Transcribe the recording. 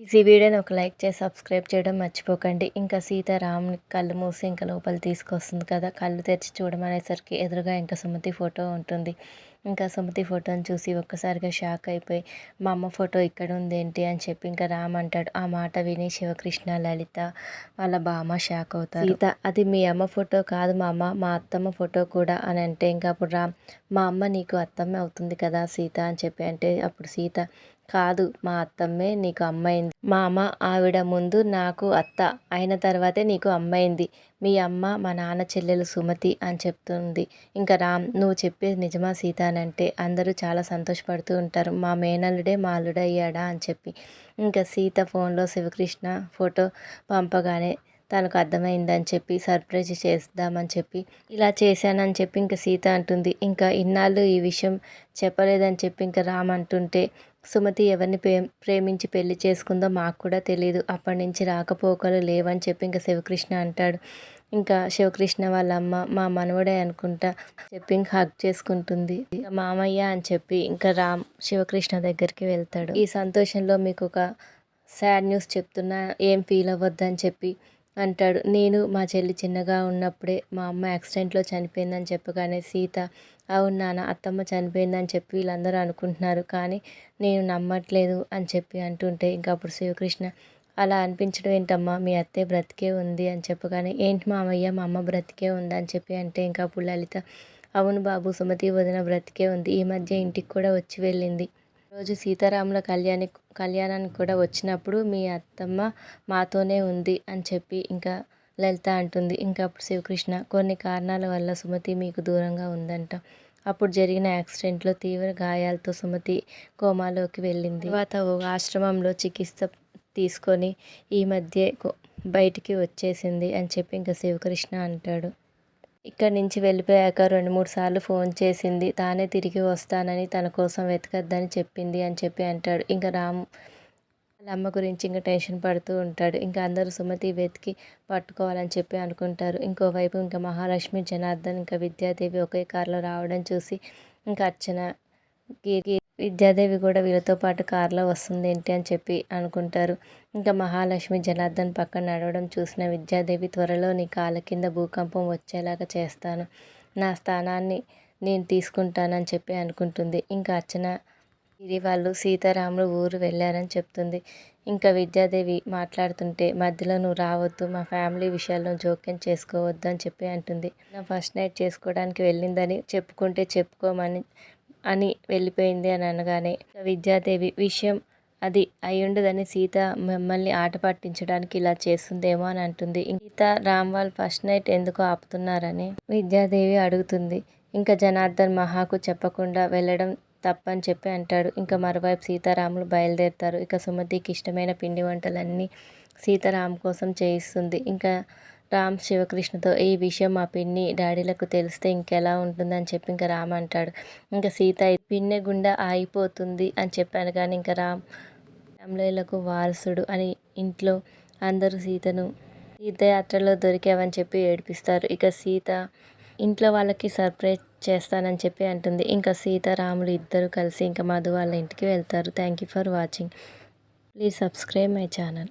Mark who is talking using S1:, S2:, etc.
S1: ఈ వీడియోని ఒక లైక్ చేసి సబ్స్క్రైబ్ చేయడం మర్చిపోకండి. ఇంకా సీతారాముని కళ్ళు మూసి ఇంకా లోపల తీసుకొస్తుంది కదా కళ్ళు తెరిచి చూడమనేసరికి ఎదురుగా ఇంకా సుమతి ఫోటో ఉంటుంది. ఇంకా సుమతి ఫోటోని చూసి ఒక్కసారిగా షాక్ అయిపోయి మా అమ్మ ఫోటో ఇక్కడ ఉంది ఏంటి అని చెప్పి ఇంకా రామ్ అంటాడు. ఆ మాట విని శివకృష్ణ లలిత వాళ్ళ బామ్మ షాక్ అవుతారు. సీత అది మీ అమ్మ ఫోటో కాదు మా అమ్మ మా అత్తమ్మ ఫోటో కూడా అని అంటే ఇంకా అప్పుడు రామ్ మా అమ్మ నీకు అత్తమ్మ అవుతుంది కదా సీత అని చెప్పి అంటే అప్పుడు సీత కాదు మా అత్తమ్మే నీకు అమ్మైంది. మా అమ్మ ఆవిడ ముందు నాకు అత్త అయిన తర్వాతే నీకు అమ్మైంది. మీ అమ్మ మా నాన్న చెల్లెలు సుమతి అని చెప్తుంది. ఇంకా రామ్ నువ్వు చెప్పేది నిజమా సీత అని అంటే అందరూ చాలా సంతోషపడుతూ ఉంటారు. మా మేనల్లుడే మా అల్లుడయ్యాడా అని చెప్పి. ఇంకా సీత ఫోన్లో శివకృష్ణ ఫోటో పంపగానే తనకు అర్థమైందని చెప్పి సర్ప్రైజ్ చేద్దామని చెప్పి ఇలా చేశానని చెప్పి ఇంకా సీత అంటుంది. ఇంకా ఇన్నాళ్ళు ఈ విషయం చెప్పలేదని చెప్పి ఇంకా రామ్ అంటుంటే సుమతి ఎవరిని ప్రే ప్రేమించి పెళ్ళి చేసుకుందో మాకు కూడా తెలియదు అప్పటి నుంచి రాకపోకలు లేవని చెప్పి ఇంకా శివకృష్ణ అంటాడు. ఇంకా శివకృష్ణ వాళ్ళ అమ్మ మా మనవడే అనుకుంటా చెప్పి ఇంకా హక్ చేసుకుంటుంది. మామయ్య అని చెప్పి ఇంకా రామ్ శివకృష్ణ దగ్గరికి వెళ్తాడు. ఈ సంతోషంలో మీకు ఒక సాడ్ న్యూస్ చెప్తున్నా ఏం ఫీల్ అవ్వద్దని చెప్పి అంటాడు. నేను మా చెల్లి చిన్నగా ఉన్నప్పుడే మా అమ్మ యాక్సిడెంట్లో చనిపోయిందని చెప్పగానే సీత అవును నాన్న అత్తమ్మ చనిపోయిందని చెప్పి వీళ్ళందరూ అనుకుంటున్నారు. కానీ నేను నమ్మట్లేదు అని చెప్పి అంటుంటే ఇంకా అప్పుడు శివకృష్ణ అలా అనిపించడం ఏంటమ్మా? మీ అత్తే బ్రతికే ఉంది అని చెప్పగానే ఏంటి మామయ్య మా అమ్మ బ్రతికే ఉంది? అని చెప్పి అంటే ఇంకా అప్పుడు లలిత అవును బాబు సుమతి వదిన బ్రతికే ఉంది. ఈ మధ్య ఇంటికి కూడా వచ్చి వెళ్ళింది. రోజు సీతారాముల కళ్యాణి కళ్యాణానికి కూడా వచ్చినప్పుడు మీ అత్తమ్మ మాతోనే ఉంది అని చెప్పి ఇంకా లలిత అంటుంది. ఇంకా అప్పుడు శివకృష్ణ కొన్ని కారణాల వల్ల సుమతి మీకు దూరంగా ఉందంట. అప్పుడు జరిగిన యాక్సిడెంట్లో తీవ్ర గాయాలతో సుమతి కోమాలోకి వెళ్ళింది. తర్వాత ఓ ఆశ్రమంలో చికిత్స తీసుకొని ఈ మధ్య బయటికి వచ్చేసింది అని చెప్పి ఇంకా శివకృష్ణ అంటాడు. ఇక్కడి నుంచి వెళ్ళిపోయాక రెండు మూడు సార్లు ఫోన్ చేసింది. తానే తిరిగి వస్తానని తన కోసం వెతకద్దని చెప్పింది అని చెప్పి అంటాడు. ఇంకా రామ్ వాళ్ళ అమ్మ గురించి ఇంకా టెన్షన్ పడుతూ ఉంటాడు. ఇంకా అందరూ సుమతి వెతికి పట్టుకోవాలని చెప్పి అనుకుంటారు. ఇంకోవైపు ఇంకా మహాలక్ష్మి జనార్దన్ ఇంకా విద్యాదేవి ఒకే కారులో రావడం చూసి ఇంకా అర్చన విద్యాదేవి కూడా వీళ్ళతో పాటు కారులో వస్తుంది ఏంటి అని చెప్పి అనుకుంటారు. ఇంకా మహాలక్ష్మి జనార్దన్ పక్కన నడవడం చూసిన విద్యాదేవి త్వరలో నీ కాళ్ళ కింద భూకంపం వచ్చేలాగా చేస్తాను. నా స్థానాన్ని నేను తీసుకుంటానని చెప్పి అనుకుంటుంది. ఇంకా అర్చన ఇది వాళ్ళు సీతారాములు ఊరు వెళ్ళారని చెప్తుంది. ఇంకా విద్యాదేవి మాట్లాడుతుంటే మధ్యలో నువ్వు రావద్దు మా ఫ్యామిలీ విషయాల్లో జోక్యం చేసుకోవద్దు అని చెప్పి అంటుంది. నా ఫస్ట్ నైట్ చేసుకోవడానికి వెళ్ళిందని చెప్పుకుంటే చెప్పుకోమని అని వెళ్ళిపోయింది అని అనగానే విద్యాదేవి విషయం అది అయ్యుండదని సీత మిమ్మల్ని ఆట పట్టించడానికి ఇలా చేస్తుందేమో అని అంటుంది. సీత రామ్ ఫస్ట్ నైట్ ఎందుకు ఆపుతున్నారని విద్యాదేవి అడుగుతుంది. ఇంకా జనార్దన్ మహాకు చెప్పకుండా వెళ్ళడం తప్పని చెప్పి అంటాడు. ఇంకా మరోవైపు సీతారాములు బయలుదేరుతారు. ఇక సుమతికి ఇష్టమైన పిండి వంటలన్నీ సీతారాం కోసం చేయిస్తుంది. ఇంకా రామ్ శివకృష్ణతో ఈ విషయం మా పిన్ని డాడీలకు తెలిస్తే ఇంకెలా ఉంటుందని చెప్పి ఇంకా రామ్ అంటాడు. ఇంకా సీత పిన్నె గుండె ఆగిపోతుంది అని చెప్పాను. కానీ ఇంకా రామ్ రామ్లయ్యలకు వారసుడు అని ఇంట్లో అందరూ సీతను తీర్థయాత్రలో దొరికావని చెప్పి ఏడిపిస్తారు. ఇక సీత ఇంట్లో వాళ్ళకి సర్ప్రైజ్ చేస్తానని చెప్పి అంటుంది. ఇంకా సీతారాములు ఇద్దరు కలిసి ఇంకా మధు వాళ్ళ ఇంటికి వెళ్తారు. Thank you for watching. Please subscribe my channel.